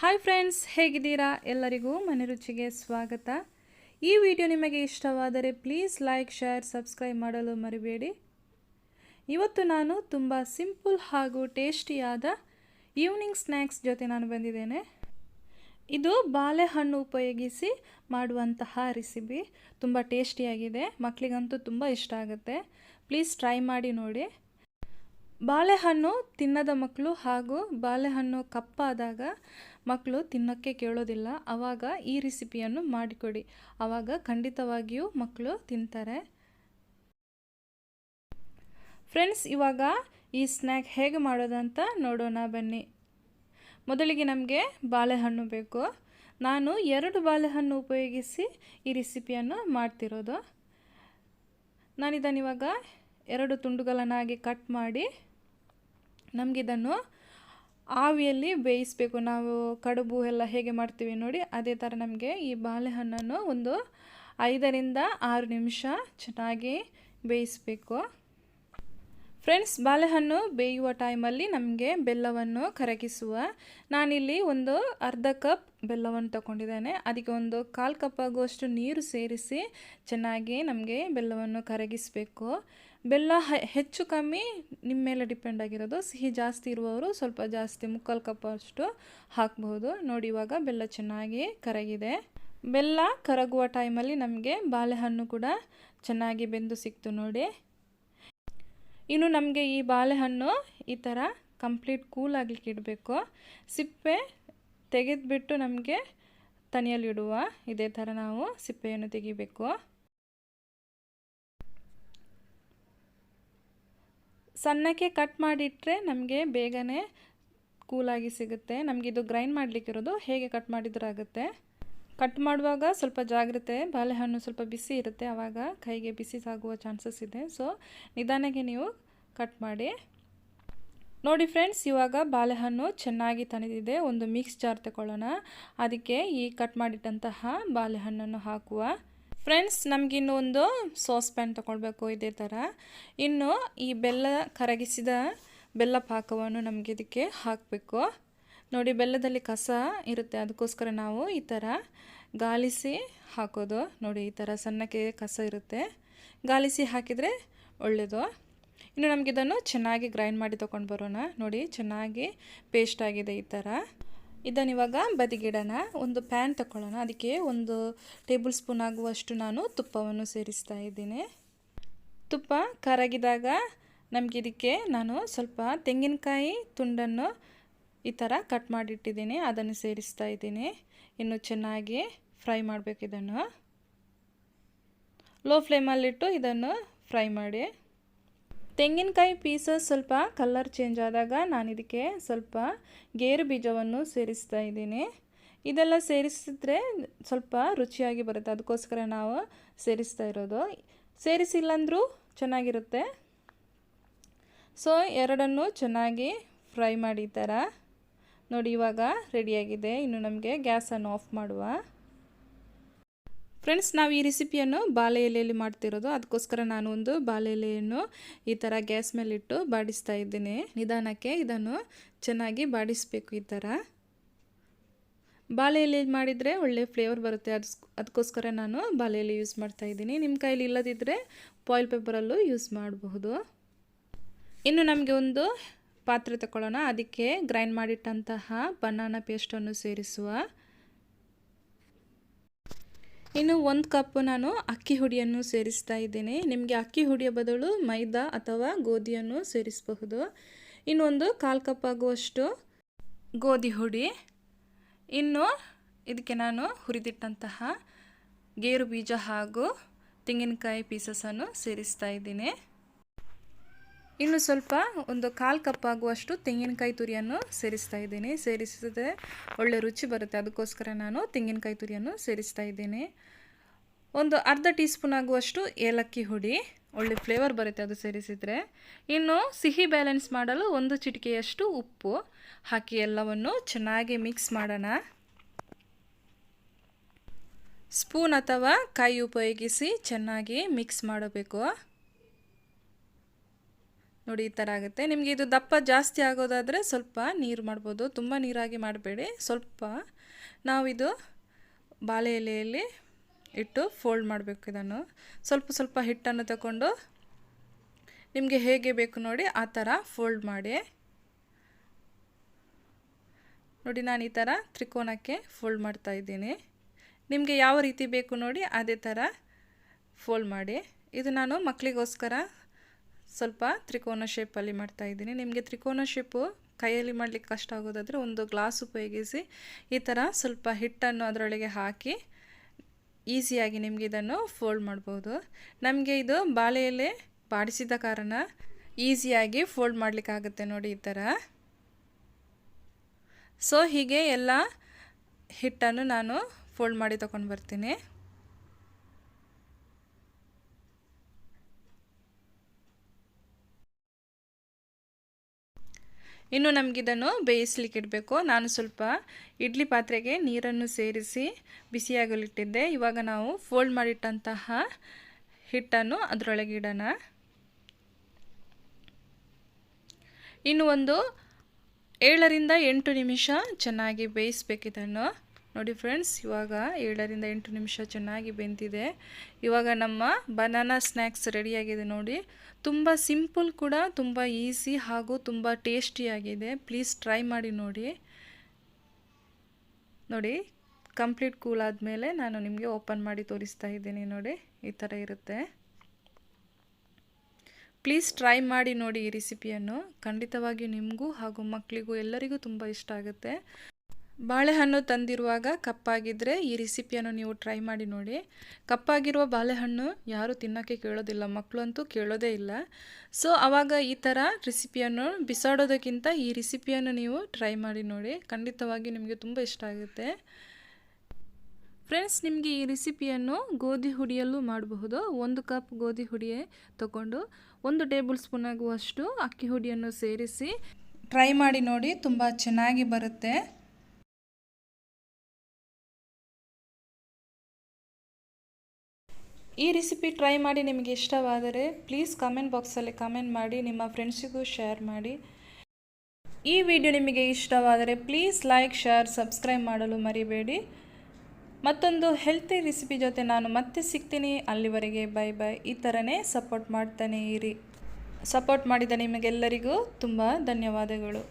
Hi friends ಹೇಗಿದ್ದೀರಾ? ಎಲ್ಲರಿಗೂ ಮನೆ ರುಚಿಗೆ ಸ್ವಾಗತ. ಈ ವಿಡಿಯೋ ನಿಮಗೆ ಇಷ್ಟವಾದರೆ ಪ್ಲೀಸ್ ಲೈಕ್ ಶೇರ್ ಸಬ್ಸ್ಕ್ರೈಬ್ ಮಾಡಲು ಮರಿಬೇಡಿ. ಇವತ್ತು ನಾನು ತುಂಬ ಸಿಂಪಲ್ ಹಾಗೂ ಟೇಸ್ಟಿಯಾದ ಈವ್ನಿಂಗ್ ಸ್ನ್ಯಾಕ್ಸ್ ಜೊತೆ ನಾನು ಬಂದಿದ್ದೇನೆ. ಇದು ಬಾಳೆಹಣ್ಣು ಉಪಯೋಗಿಸಿ ಮಾಡುವಂತಹ ರೆಸಿಪಿ ತುಂಬ ಟೇಸ್ಟಿಯಾಗಿದೆ ಮಕ್ಕಳಿಗಂತೂ ತುಂಬ ಇಷ್ಟ ಆಗುತ್ತೆ. ಪ್ಲೀಸ್ ಟ್ರೈ ಮಾಡಿ ನೋಡಿ. ಬಾಳೆಹಣ್ಣು ತಿನ್ನದ ಮಕ್ಕಳು ಹಾಗೂ ಬಾಳೆಹಣ್ಣು ಕಪ್ಪಾದಾಗ ಮಕ್ಕಳು ತಿನ್ನೋಕ್ಕೆ ಕೇಳೋದಿಲ್ಲ. ಆವಾಗ ಈ ರೆಸಿಪಿಯನ್ನು ಮಾಡಿಕೊಡಿ. ಆವಾಗ ಖಂಡಿತವಾಗಿಯೂ ಮಕ್ಕಳು ತಿಂತಾರೆ. ಫ್ರೆಂಡ್ಸ್, ಇವಾಗ ಈ ಸ್ನ್ಯಾಕ್ ಹೇಗೆ ಮಾಡೋದಂತ ನೋಡೋಣ ಬನ್ನಿ. ಮೊದಲಿಗೆ ನಮಗೆ ಬಾಳೆಹಣ್ಣು ಬೇಕು. ನಾನು ಎರಡು ಬಾಳೆಹಣ್ಣು ಉಪಯೋಗಿಸಿ ಈ ರೆಸಿಪಿಯನ್ನು ಮಾಡ್ತಿರೋದು. ನಾನಿದನ್ನು ಇವಾಗ ಎರಡು ತುಂಡುಗಳನ್ನಾಗಿ ಕಟ್ ಮಾಡಿ ನಮಗಿದನ್ನು ಆವಿಯಲ್ಲಿ ಬೇಯಿಸಬೇಕು. ನಾವು ಕಡುಬು ಎಲ್ಲ ಹೇಗೆ ಮಾಡ್ತೀವಿ ನೋಡಿ, ಅದೇ ಥರ ನಮಗೆ ಈ ಬಾಳೆಹಣ್ಣನ್ನು ಒಂದು ಐದರಿಂದ ಆರು ನಿಮಿಷ ಚೆನ್ನಾಗಿ ಬೇಯಿಸಬೇಕು. ಫ್ರೆಂಡ್ಸ್, ಬಾಳೆಹಣ್ಣು ಬೇಯುವ ಟೈಮಲ್ಲಿ ನಮಗೆ ಬೆಲ್ಲವನ್ನು ಕರಗಿಸುವ. ನಾನಿಲ್ಲಿ ಒಂದು ಅರ್ಧ ಕಪ್ ಬೆಲ್ಲವನ್ನು ತಗೊಂಡಿದ್ದೇನೆ. ಅದಕ್ಕೆ ಒಂದು ಕಾಲು ಕಪ್ ಆಗುವಷ್ಟು ನೀರು ಸೇರಿಸಿ ಚೆನ್ನಾಗಿ ನಮಗೆ ಬೆಲ್ಲವನ್ನು ಕರಗಿಸಬೇಕು. ಬೆಲ್ಲ ಹೆಚ್ಚು ಕಮ್ಮಿ ನಿಮ್ಮ ಮೇಲೆ ಡಿಪೆಂಡ್ ಆಗಿರೋದು. ಸಿಹಿ ಜಾಸ್ತಿ ಇರುವವರು ಸ್ವಲ್ಪ ಜಾಸ್ತಿ ಮುಕ್ಕಾಲು ಕಪ್ ಅಷ್ಟು ಹಾಕ್ಬಹುದು. ನೋಡಿ ಇವಾಗ ಬೆಲ್ಲ ಚೆನ್ನಾಗಿ ಕರಗಿದೆ. ಬೆಲ್ಲ ಕರಗುವ ಟೈಮಲ್ಲಿ ನಮಗೆ ಬಾಳೆಹಣ್ಣು ಕೂಡ ಚೆನ್ನಾಗಿ ಬೆಂದು ಸಿಕ್ತು ನೋಡಿ. ಇನ್ನು ನಮಗೆ ಈ ಬಾಳೆಹಣ್ಣು ಈ ಥರ ಕಂಪ್ಲೀಟ್ ಕೂಲ್ ಆಗಲಿಕ್ಕೆ ಇಡಬೇಕು. ಸಿಪ್ಪೆ ತೆಗೆದುಬಿಟ್ಟು ನಮಗೆ ತನಿಯಲ್ಲಿಡುವ ಇದೇ ಥರ ನಾವು ಸಿಪ್ಪೆಯನ್ನು ತೆಗಿಬೇಕು. ಸಣ್ಣಕ್ಕೆ ಕಟ್ ಮಾಡಿಟ್ಟರೆ ನಮಗೆ ಬೇಗನೆ ಕೂಲಾಗಿ ಸಿಗುತ್ತೆ. ನಮಗಿದು ಗ್ರೈಂಡ್ ಮಾಡಲಿಕ್ಕಿರೋದು ಹೇಗೆ ಕಟ್ ಮಾಡಿದ್ರಾಗುತ್ತೆ. ಕಟ್ ಮಾಡುವಾಗ ಸ್ವಲ್ಪ ಜಾಗ್ರತೆ, ಬಾಳೆಹಣ್ಣು ಸ್ವಲ್ಪ ಬಿಸಿ ಇರುತ್ತೆ ಆವಾಗ ಕೈಗೆ ಬಿಸಿ ಸಾಗುವ ಚಾನ್ಸಸ್ ಇದೆ. ಸೊ ನಿಧಾನಕ್ಕೆ ನೀವು ಕಟ್ ಮಾಡಿ. ನೋಡಿ ಫ್ರೆಂಡ್ಸ್ ಇವಾಗ ಬಾಳೆಹಣ್ಣು ಚೆನ್ನಾಗಿ ತಣಿದಿದೆ ಒಂದು ಮಿಕ್ಸ್ ಜಾರ್ ತಗೊಳ್ಳೋಣ ಅದಕ್ಕೆ ಈ ಕಟ್ ಮಾಡಿಟ್ಟಂತಹ ಬಾಳೆಹಣ್ಣನ್ನು ಹಾಕುವ. ಫ್ರೆಂಡ್ಸ್, ನಮಗೆ ಒಂದು ಸಾಸ್ ಪ್ಯಾನ್ ತೊಗೊಳ್ಬೇಕು ಇದೇ ಥರ. ಇನ್ನು ಈ ಬೆಲ್ಲ ಕರಗಿಸಿದ ಬೆಲ್ಲ ಪಾಕವನ್ನು ನಮಗೆ ಇದಕ್ಕೆ ಹಾಕಬೇಕು. ನೋಡಿ, ಬೆಲ್ಲದಲ್ಲಿ ಕಸ ಇರುತ್ತೆ, ಅದಕ್ಕೋಸ್ಕರ ನಾವು ಈ ಥರ ಗಾಲಿಸಿ ಹಾಕೋದು. ನೋಡಿ, ಈ ಥರ ಸಣ್ಣಕ್ಕೆ ಕಸ ಇರುತ್ತೆ. ಗಾಲಿಸಿ ಹಾಕಿದರೆ ಒಳ್ಳೆಯದು. ಇನ್ನು ನಮಗಿದನ್ನು ಚೆನ್ನಾಗಿ ಗ್ರೈಂಡ್ ಮಾಡಿ ತೊಗೊಂಡು ಬರೋಣ. ನೋಡಿ, ಚೆನ್ನಾಗಿ ಪೇಸ್ಟ್ ಆಗಿದೆ ಈ ಥರ. ಇದನ್ನು ಇವಾಗ ಬದಿಗಿಡೋಣ. ಒಂದು ಪ್ಯಾನ್ ತಗೊಳ್ಳೋಣ ಅದಕ್ಕೆ ಒಂದು ಟೇಬಲ್ ಸ್ಪೂನ್ ಆಗುವಷ್ಟು ನಾನು ತುಪ್ಪವನ್ನು ಸೇರಿಸ್ತಾ ಇದ್ದೀನಿ. ತುಪ್ಪ ಕರಗಿದಾಗ ನಮಗೆ ಇದಕ್ಕೆ ನಾನು ಸ್ವಲ್ಪ ತೆಂಗಿನಕಾಯಿ ತುಂಡನ್ನು ಈ ಥರ ಕಟ್ ಮಾಡಿಟ್ಟಿದ್ದೀನಿ. ಅದನ್ನು ಸೇರಿಸ್ತಾ ಇದ್ದೀನಿ. ಇನ್ನು ಚೆನ್ನಾಗಿ ಫ್ರೈ ಮಾಡಬೇಕು ಇದನ್ನು. ಲೋ ಫ್ಲೇಮಲ್ಲಿಟ್ಟು ಇದನ್ನು ಫ್ರೈ ಮಾಡಿ ತೆಂಗಿನಕಾಯಿ ಪೀಸಸ್ ಸ್ವಲ್ಪ ಕಲರ್ ಚೇಂಜ್ ಆದಾಗ ನಾನು ಇದಕ್ಕೆ ಸ್ವಲ್ಪ ಗೇರು ಬೀಜವನ್ನು ಸೇರಿಸ್ತಾ ಇದ್ದೀನಿ. ಇದೆಲ್ಲ ಸೇರಿಸಿದ್ರೆ ಸ್ವಲ್ಪ ರುಚಿಯಾಗಿ ಬರುತ್ತೆ. ಅದಕ್ಕೋಸ್ಕರ ನಾವು ಸೇರಿಸ್ತಾ ಇರೋದು. ಸೇರಿಸಿಲ್ಲಂದ್ರೂ ಚೆನ್ನಾಗಿರುತ್ತೆ. ಸೊ, ಎರಡನ್ನು ಚೆನ್ನಾಗಿ ಫ್ರೈ ಮಾಡಿ ಥರ. ನೋಡಿ, ಇವಾಗ ರೆಡಿಯಾಗಿದೆ ಇನ್ನು ನಮಗೆ ಗ್ಯಾಸನ್ನು ಆಫ್ ಮಾಡುವ. ಫ್ರೆಂಡ್ಸ್ ನಾವು ಈ ರೆಸಿಪಿಯನ್ನು ಬಾಳೆ ಎಲೆಯಲ್ಲಿ ಮಾಡ್ತಿರೋದು. ಅದಕ್ಕೋಸ್ಕರ ನಾನು ಒಂದು ಬಾಳೆ ಎಲೆಯನ್ನು ಈ ಥರ ಗ್ಯಾಸ್ ಮೇಲಿಟ್ಟು ಬಾಡಿಸ್ತಾ ಇದ್ದೀನಿ. ನಿಧಾನಕ್ಕೆ ಇದನ್ನು ಚೆನ್ನಾಗಿ ಬಾಡಿಸಬೇಕು ಈ ಥರ ಬಾಳೆ ಎಲೆ ಮಾಡಿದರೆ ಒಳ್ಳೆ ಫ್ಲೇವರ್ ಬರುತ್ತೆ. ಅದು ಅದಕ್ಕೋಸ್ಕರ ನಾನು ಬಾಳೆ ಎಲೆ ಯೂಸ್ ಮಾಡ್ತಾ ಇದ್ದೀನಿ. ನಿಮ್ಮ ಕೈಲಿ ಇಲ್ಲದಿದ್ದರೆ ಪಾಯಿಲ್ ಪೇಪರಲ್ಲೂ ಯೂಸ್ ಮಾಡಬಹುದು. ಇನ್ನು ನಮಗೆ ಒಂದು ಪಾತ್ರೆ ತಗೊಳ್ಳೋಣ ಅದಕ್ಕೆ ಗ್ರೈಂಡ್ ಮಾಡಿಟ್ಟಂತಹ ಬನಾನಾ ಪೇಸ್ಟನ್ನು ಸೇರಿಸುವ. ಇನ್ನು ಒಂದು ಕಪ್ಪು ನಾನು ಅಕ್ಕಿ ಹುಡಿಯನ್ನು ಸೇರಿಸ್ತಾ ಇದ್ದೀನಿ. ನಿಮಗೆ ಅಕ್ಕಿ ಹುಡಿಯ ಬದಲು ಮೈದಾ ಅಥವಾ ಗೋಧಿಯನ್ನು ಸೇರಿಸಬಹುದು. ಇನ್ನೊಂದು ಕಾಲು ಕಪ್ ಆಗುವಷ್ಟು ಗೋಧಿ ಹುಡಿ. ಇನ್ನು ಇದಕ್ಕೆ ನಾನು ಹುರಿದಿಟ್ಟಂತಹ ಗೇರು ಬೀಜ ಹಾಗೂ ತೆಂಗಿನಕಾಯಿ ಪೀಸಸನ್ನು ಸೇರಿಸ್ತಾ ಇದ್ದೀನಿ. ಇನ್ನು ಸ್ವಲ್ಪ ಒಂದು ಕಾಲು ಕಪ್ ಆಗುವಷ್ಟು ತೆಂಗಿನಕಾಯಿ ತುರಿಯನ್ನು ಸೇರಿಸ್ತಾ ಇದ್ದೀನಿ. ಸೇರಿಸಿದ್ರೆ ಒಳ್ಳೆ ರುಚಿ ಬರುತ್ತೆ. ಅದಕ್ಕೋಸ್ಕರ ನಾನು ತೆಂಗಿನಕಾಯಿ ತುರಿಯನ್ನು ಸೇರಿಸ್ತಾ ಇದ್ದೀನಿ. ಒಂದು ಅರ್ಧ ಟೀ ಸ್ಪೂನ್ ಆಗುವಷ್ಟು ಏಲಕ್ಕಿ ಹುಡಿ, ಒಳ್ಳೆ ಫ್ಲೇವರ್ ಬರುತ್ತೆ ಅದು ಸೇರಿಸಿದರೆ. ಇನ್ನು ಸಿಹಿ ಬ್ಯಾಲೆನ್ಸ್ ಮಾಡಲು ಒಂದು ಚಿಟಿಕೆಯಷ್ಟು ಉಪ್ಪು ಹಾಕಿ ಎಲ್ಲವನ್ನು ಚೆನ್ನಾಗಿ ಮಿಕ್ಸ್ ಮಾಡೋಣ. ಸ್ಪೂನ್ ಅಥವಾ ಕೈ ಉಪಯೋಗಿಸಿ ಚೆನ್ನಾಗಿ ಮಿಕ್ಸ್ ಮಾಡಬೇಕು. ನೋಡಿ ಈ ಥರ ಆಗುತ್ತೆ. ನಿಮಗೆ ಇದು ದಪ್ಪ ಜಾಸ್ತಿ ಆಗೋದಾದರೆ ಸ್ವಲ್ಪ ನೀರು ಮಾಡ್ಬೋದು. ತುಂಬ ನೀರಾಗಿ ಮಾಡಬೇಡಿ. ಸ್ವಲ್ಪ ನಾವಿದು ಬಾಳೆ ಎಲೆಯಲ್ಲಿ ಇಟ್ಟು ಫೋಲ್ಡ್ ಮಾಡಬೇಕು ಇದನ್ನು. ಸ್ವಲ್ಪ ಸ್ವಲ್ಪ ಹಿಟ್ಟನ್ನು ತಗೊಂಡು ನಿಮಗೆ ಹೇಗೆ ಬೇಕು ನೋಡಿ ಆ ಥರ ಫೋಲ್ಡ್ ಮಾಡಿ. ನೋಡಿ ನಾನು ಈ ಥರ ತ್ರಿಕೋನಕ್ಕೆ ಫೋಲ್ಡ್ ಮಾಡ್ತಾ ಇದ್ದೀನಿ. ನಿಮಗೆ ಯಾವ ರೀತಿ ಬೇಕು ನೋಡಿ ಅದೇ ಥರ ಫೋಲ್ಡ್ ಮಾಡಿ. ಇದು ನಾನು ಮಕ್ಕಳಿಗೋಸ್ಕರ ಸ್ವಲ್ಪ ತ್ರಿಕೋನ ಶೇಪಲ್ಲಿ ಮಾಡ್ತಾ ಇದ್ದೀನಿ. ನಿಮಗೆ ತ್ರಿಕೋನ ಶೇಪು ಕೈಯಲ್ಲಿ ಮಾಡಲಿಕ್ಕೆ ಕಷ್ಟ ಆಗೋದಾದರೆ ಒಂದು ಗ್ಲಾಸ್ ಉಪಯೋಗಿಸಿ ಈ ಥರ ಸ್ವಲ್ಪ ಹಿಟ್ಟನ್ನು ಅದರೊಳಗೆ ಹಾಕಿ ಈಸಿಯಾಗಿ ನಿಮಗೆ ಇದನ್ನು ಫೋಲ್ಡ್ ಮಾಡ್ಬೋದು. ನಮಗೆ ಇದು ಬಾಳೆ ಎಲೆ ಬಾಡಿಸಿದ ಕಾರಣ ಈಸಿಯಾಗಿ ಫೋಲ್ಡ್ ಮಾಡಲಿಕ್ಕಾಗುತ್ತೆ ನೋಡಿ ಈ ಥರ ಸೊ ಹೀಗೆ ಎಲ್ಲ ಹಿಟ್ಟನ್ನು ನಾನು ಫೋಲ್ಡ್ ಮಾಡಿ ತೊಗೊಂಡು ಬರ್ತೀನಿ. ಇನ್ನು ನಮಗಿದನ್ನು ಬೇಯಿಸ್ಲಿಕ್ಕೆ ಇಡಬೇಕು ನಾನು ಸ್ವಲ್ಪ ಇಡ್ಲಿ ಪಾತ್ರೆಗೆ ನೀರನ್ನು ಸೇರಿಸಿ ಬಿಸಿಯಾಗಲಿಟ್ಟಿದ್ದೆ. ಇವಾಗ ನಾವು ಫೋಲ್ಡ್ ಮಾಡಿಟ್ಟಂತಹ ಹಿಟ್ಟನ್ನು ಅದರೊಳಗೆ ಇಡೋಣ. ಇನ್ನು ಒಂದು ಏಳರಿಂದ ಎಂಟು ನಿಮಿಷ ಚೆನ್ನಾಗಿ ಬೇಯಿಸ್ಬೇಕಿದನ್ನು. ನೋಡಿ ಫ್ರೆಂಡ್ಸ್ ಇವಾಗ ಏಳರಿಂದ ಎಂಟು ನಿಮಿಷ ಚೆನ್ನಾಗಿ ಬೆಂದಿದೆ. ಇವಾಗ ನಮ್ಮ ಬನಾನಾ ಸ್ನ್ಯಾಕ್ಸ್ ರೆಡಿಯಾಗಿದೆ ನೋಡಿ. ತುಂಬ ಸಿಂಪಲ್ ಕೂಡ, ತುಂಬ ಈಸಿ ಹಾಗೂ ತುಂಬ ಟೇಸ್ಟಿಯಾಗಿದೆ ಪ್ಲೀಸ್ ಟ್ರೈ ಮಾಡಿ ನೋಡಿ. ನೋಡಿ ಕಂಪ್ಲೀಟ್ ಕೂಲ್ ಆದಮೇಲೆ ನಾನು ನಿಮಗೆ ಓಪನ್ ಮಾಡಿ ತೋರಿಸ್ತಾ ಇದ್ದೀನಿ ನೋಡಿ. ಈ ಥರ ಇರುತ್ತೆ. ಪ್ಲೀಸ್ ಟ್ರೈ ಮಾಡಿ ನೋಡಿ ಈ ರೆಸಿಪಿಯನ್ನು ಖಂಡಿತವಾಗಿ ನಿಮಗೂ ಹಾಗೂ ಮಕ್ಕಳಿಗೂ ಎಲ್ಲರಿಗೂ ತುಂಬ ಇಷ್ಟ ಆಗುತ್ತೆ. ಬಾಳೆಹಣ್ಣು ತಂದಿರುವಾಗ ಕಪ್ಪಾಗಿದ್ದರೆ ಈ ರೆಸಿಪಿಯನ್ನು ನೀವು ಟ್ರೈ ಮಾಡಿ ನೋಡಿ. ಕಪ್ಪಾಗಿರುವ ಬಾಳೆಹಣ್ಣು ಯಾರೂ ತಿನ್ನೋಕ್ಕೆ ಕೇಳೋದಿಲ್ಲ ಮಕ್ಕಳು ಅಂತೂ ಕೇಳೋದೇ ಇಲ್ಲ. ಸೊ ಆವಾಗ ಈ ಥರ ರೆಸಿಪಿಯನ್ನು ಬಿಸಾಡೋದಕ್ಕಿಂತ ಈ ರೆಸಿಪಿಯನ್ನು ನೀವು ಟ್ರೈ ಮಾಡಿ ನೋಡಿ. ಖಂಡಿತವಾಗಿ ನಿಮಗೆ ತುಂಬ ಇಷ್ಟ ಆಗುತ್ತೆ. ಫ್ರೆಂಡ್ಸ್, ನಿಮಗೆ ಈ ರೆಸಿಪಿಯನ್ನು ಗೋಧಿ ಹುಡಿಯಲ್ಲೂ ಮಾಡಬಹುದು. ಒಂದು ಕಪ್ ಗೋಧಿ ಹುಡಿಯೇ ತಗೊಂಡು ಒಂದು ಟೇಬಲ್ ಸ್ಪೂನ್ ಆಗುವಷ್ಟು ಅಕ್ಕಿ ಹುಡಿಯನ್ನು ಸೇರಿಸಿ ಟ್ರೈ ಮಾಡಿ ನೋಡಿ, ತುಂಬ ಚೆನ್ನಾಗಿ ಬರುತ್ತೆ. ಈ ರೆಸಿಪಿ ಟ್ರೈ ಮಾಡಿ ನಿಮಗೆ ಇಷ್ಟವಾದರೆ ಪ್ಲೀಸ್ ಕಮೆಂಟ್ ಬಾಕ್ಸಲ್ಲಿ ಕಮೆಂಟ್ ಮಾಡಿ, ನಿಮ್ಮ ಫ್ರೆಂಡ್ಸಿಗೂ ಶೇರ್ ಮಾಡಿ. ಈ ವಿಡಿಯೋ ನಿಮಗೆ ಇಷ್ಟವಾದರೆ ಪ್ಲೀಸ್ ಲೈಕ್ ಶೇರ್ ಸಬ್ಸ್ಕ್ರೈಬ್ ಮಾಡಲು ಮರಿಬೇಡಿ. ಮತ್ತೊಂದು ಹೆಲ್ತಿ ರೆಸಿಪಿ ಜೊತೆ ನಾನು ಮತ್ತೆ ಸಿಗ್ತೀನಿ. ಅಲ್ಲಿವರೆಗೆ ಬೈ ಬೈ ಈ ಥರನೇ ಸಪೋರ್ಟ್ ಮಾಡ್ತಾನೆ ಇರಿ. ಸಪೋರ್ಟ್ ಮಾಡಿದ ನಿಮಗೆಲ್ಲರಿಗೂ ತುಂಬ ಧನ್ಯವಾದಗಳು.